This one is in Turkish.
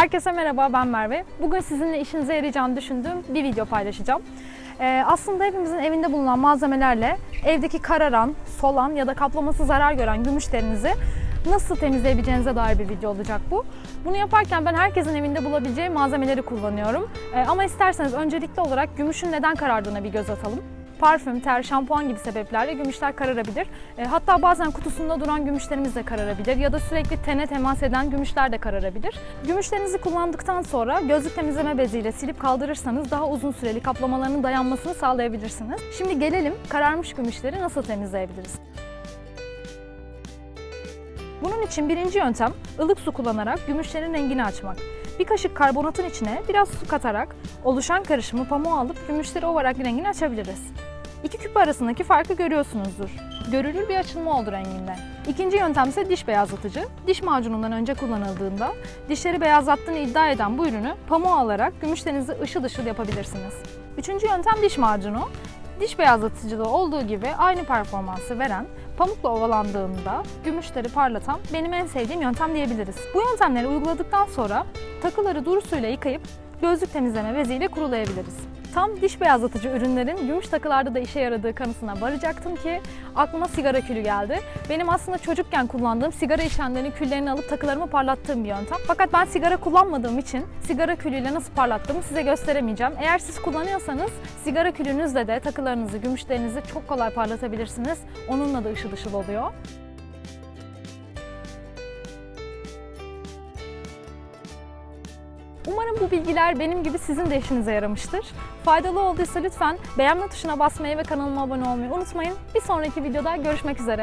Herkese merhaba ben Merve. Bugün sizinle işinize yarayacağını düşündüğüm bir video paylaşacağım. Ee, aslında hepimizin evinde bulunan malzemelerle evdeki kararan, solan ya da kaplaması zarar gören gümüşlerinizi nasıl temizleyebileceğinize dair bir video olacak bu. Bunu yaparken ben herkesin evinde bulabileceği malzemeleri kullanıyorum. Ee, ama isterseniz öncelikli olarak gümüşün neden karardığına bir göz atalım. Parfüm, ter, şampuan gibi sebeplerle gümüşler kararabilir. E, hatta bazen kutusunda duran gümüşlerimiz de kararabilir ya da sürekli tene temas eden gümüşler de kararabilir. Gümüşlerinizi kullandıktan sonra gözlük temizleme beziyle silip kaldırırsanız daha uzun süreli kaplamalarının dayanmasını sağlayabilirsiniz. Şimdi gelelim kararmış gümüşleri nasıl temizleyebiliriz? Bunun için birinci yöntem ılık su kullanarak gümüşlerin rengini açmak. Bir kaşık karbonatın içine biraz su katarak oluşan karışımı pamuğa alıp gümüşleri ovarak rengini açabiliriz. İki küp arasındaki farkı görüyorsunuzdur. Görülür bir açılma oldu renginde. İkinci yöntem ise diş beyazlatıcı. Diş macunundan önce kullanıldığında dişleri beyazlattığını iddia eden bu ürünü pamuğa alarak gümüşlerinizi ışıl ışıl yapabilirsiniz. Üçüncü yöntem diş macunu. Diş beyazlatıcıda olduğu gibi aynı performansı veren, pamukla ovalandığında gümüşleri parlatan benim en sevdiğim yöntem diyebiliriz. Bu yöntemleri uyguladıktan sonra takıları duru suyla yıkayıp gözlük temizleme beziyle kurulayabiliriz. Tam diş beyazlatıcı ürünlerin gümüş takılarda da işe yaradığı kanısına varacaktım ki aklıma sigara külü geldi. Benim aslında çocukken kullandığım sigara içenlerin küllerini alıp takılarımı parlattığım bir yöntem. Fakat ben sigara kullanmadığım için sigara külüyle nasıl parlattığımı size gösteremeyeceğim. Eğer siz kullanıyorsanız sigara külünüzle de takılarınızı, gümüşlerinizi çok kolay parlatabilirsiniz. Onunla da ışıl ışıl oluyor. Umarım bu bilgiler benim gibi sizin de işinize yaramıştır. Faydalı olduysa lütfen beğenme tuşuna basmayı ve kanalıma abone olmayı unutmayın. Bir sonraki videoda görüşmek üzere.